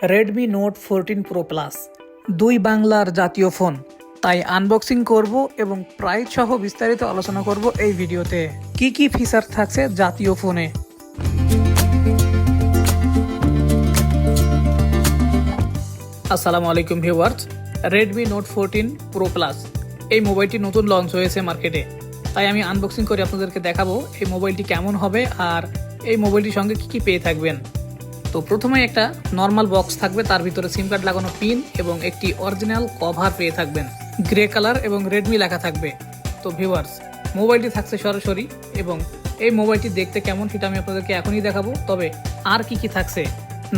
Redmi Note fourteen Pro Plus দুই বাংলার জাতীয় ফোন। তাই আনবক্সিং করব এবং প্রাইস সহ বিস্তারিত আলোচনা করব এই ভিডিওতে। কি কি ফিচার থাকছে জাতীয় ফোনে? আসসালামু আলাইকুম viewers Redmi Note fourteen Pro Plus এই মোবাইলটি নতুন লঞ্চ হয়েছে মার্কেটে তাই আমি আনবক্সিং করে আপনাদেরকে দেখাবো এই মোবাইলটি কেমন হবে আর এই মোবাইলটির সঙ্গে কি কি পেয়ে থাকবেন। তো প্রথমে একটা নর্মাল বক্স থাকবে, তার ভিতরে সিম কার্ড লাগানো পিন এবং একটি অরিজিনাল কভার পেয়ে থাকবেন। গ্রে কালার এবং রেডমি লেখা থাকবে। তো ভিউয়ার্স মোবাইলটি থাকছে সরাসরি এবং এই মোবাইলটি দেখতে কেমন সেটা আমি আপনাদেরকে এখনই দেখাবো। তবে আর কি কি থাকছে?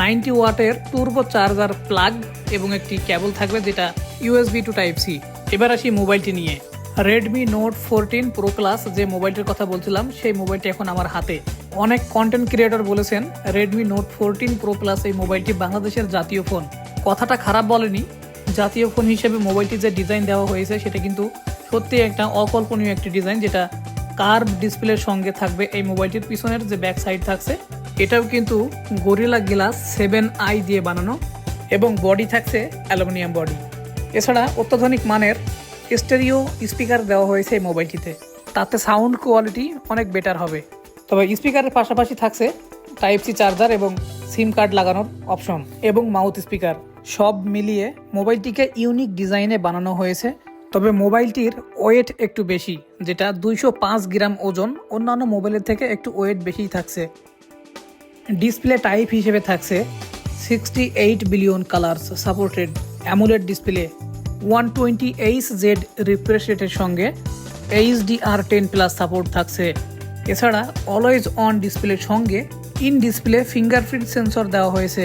নাইনটি ওয়াটের টুর্বো চার্জার প্লাগ এবং একটি ক্যাবল থাকবে যেটা ইউএসবি টু টাইপ সি এবার আসি মোবাইলটি নিয়ে। Redmi Note fourteen Pro Plus যে মোবাইলটির কথা বলছিলাম, সেই মোবাইলটি এখন আমার হাতে। অনেক কন্টেন্ট ক্রিয়েটর বলেছেন Redmi Note fourteen Pro Plus এই মোবাইলটি বাংলাদেশের জাতীয় ফোন। কথাটা খারাপ বলেনি। জাতীয় ফোন হিসেবে মোবাইলটি যে ডিজাইন দেওয়া হয়েছে, সেটা কিন্তু সত্যি একটা অকল্পনীয় একটি ডিজাইন যেটা কার্ভ ডিসপ্লের সঙ্গে থাকবে। এই মোবাইলটির পিছনের যে ব্যাক সাইড থাকছে, এটাও কিন্তু গরিলা গ্লাস সেভেন আই দিয়ে বানানো এবং বডি থাকছে অ্যালুমিনিয়াম বডি এছাড়া অত্যাধুনিক মানের স্টেরিও স্পিকার দেওয়া হয়েছে এই মোবাইলটিতে। তাতে সাউন্ড কোয়ালিটি অনেক বেটার হবে। তবে স্পিকারের পাশাপাশি থাকছে টাইপ সি চার্জার এবং সিম কার্ড লাগানোর অপশন এবং মাউথ স্পিকার। সব মিলিয়ে মোবাইলটিকে ইউনিক ডিজাইনে বানানো হয়েছে। তবে মোবাইলটির ওয়েট একটু বেশি, যেটা দুইশো পাঁচ গ্রাম ওজন। অন্যান্য মোবাইলের থেকে একটু ওয়েট বেশিই থাকছে। ডিসপ্লে টাইপ হিসেবে থাকছে sixty eight billion colours supported AMOLED display. One twenty H Z refresh রেটের সঙ্গে এইচডিআর টেন প্লাস সাপোর্ট থাকছে। এছাড়া অলওয়েজ অন ডিসপ্লের সঙ্গে ইন ডিসপ্লে ফিঙ্গারপ্রিন্ট সেন্সর দেওয়া হয়েছে।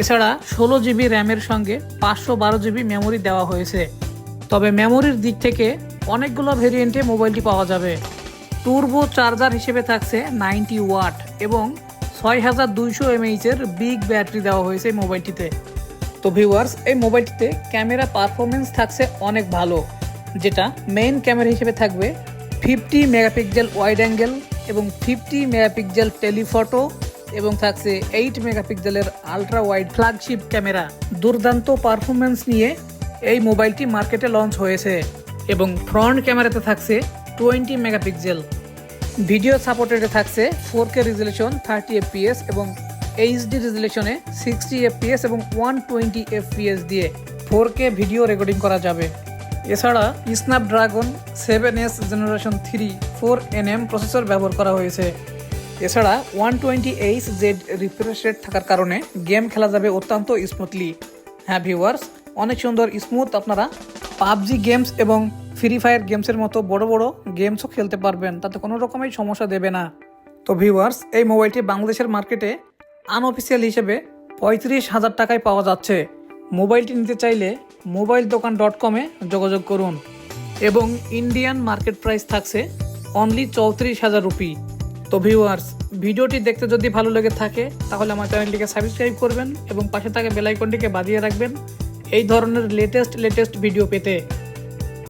এছাড়া ষোলো জিবি র্যামের সঙ্গে পাঁচশো বারো জিবি মেমোরি দেওয়া হয়েছে। তবে মেমোরির দিক থেকে অনেকগুলো ভেরিয়েন্টে মোবাইলটি পাওয়া যাবে। টুরবো চার্জার হিসেবে থাকছে নাইনটি ওয়াট এবং ছয় হাজার দুইশো এমএইচের বিগ ব্যাটারি দেওয়া হয়েছে মোবাইলটিতে তো ভিউয়ার্স এই মোবাইলটিতে ক্যামেরা পারফরমেন্স থাকছে অনেক ভালো, যেটা মেইন ক্যামেরা হিসেবে থাকবে। ফিফটি মেগাপিক্সেল ওয়াইড অ্যাঙ্গেল এবং ফিফটি মেগাপিক্সেল টেলিফটো এবং থাকছে এইট মেগাপিক্সেলের আলট্রা ওয়াইড ফ্ল্যাগশিপ ক্যামেরা দুর্দান্ত পারফরমেন্স নিয়ে এই মোবাইলটি মার্কেটে লঞ্চ হয়েছে এবং ফ্রন্ট ক্যামেরাতে থাকছে টোয়েন্টি মেগাপিক্সেল ভিডিও সাপোর্টেডে থাকছে four K resolution thirty FPS এবং এইচডি রেজুলেশনে সিক্সটি এফপিএস এবং ওয়ান টোয়েন্টি এফপিএস দিয়ে ফোর কে ভিডিও রেকর্ডিং করা যাবে। এছাড়া Snapdragon seven S generation three four NM processor ব্যবহার করা হয়েছে। এছাড়া one twenty H Z refresh rate থাকার কারণে গেম খেলা যাবে অত্যন্ত স্মুথলি হ্যাঁ ভিউয়ার্স অনেক সুন্দর স্মুথ আপনারা পাবজি গেমস এবং ফ্রি ফায়ার গেমসের মতো বড় বড় গেমসও খেলতে পারবেন, তাতে কোনো রকমের সমস্যা দেবে না। তো ভিউয়ার্স এই মোবাইলটি বাংলাদেশের মার্কেটে আনঅফিসিয়াল হিসেবে পঁয়ত্রিশ হাজার টাকায় পাওয়া যাচ্ছে। মোবাইলটি নিতে চাইলে মোবাইল দোকান ডট কমে যোগাযোগ করুন। এবং ইন্ডিয়ান মার্কেট প্রাইস থাকছে অনলি চৌত্রিশ হাজার রুপি। তো ভিউয়ার্স ভিডিওটি দেখতে যদি ভালো লেগে থাকে, তাহলে আমার চ্যানেলটিকে সাবস্ক্রাইব করবেন এবং পাশে থাকা বেলাইকনটিকে বাজিয়ে রাখবেন। এই ধরনের লেটেস্ট লেটেস্ট ভিডিও পেতে।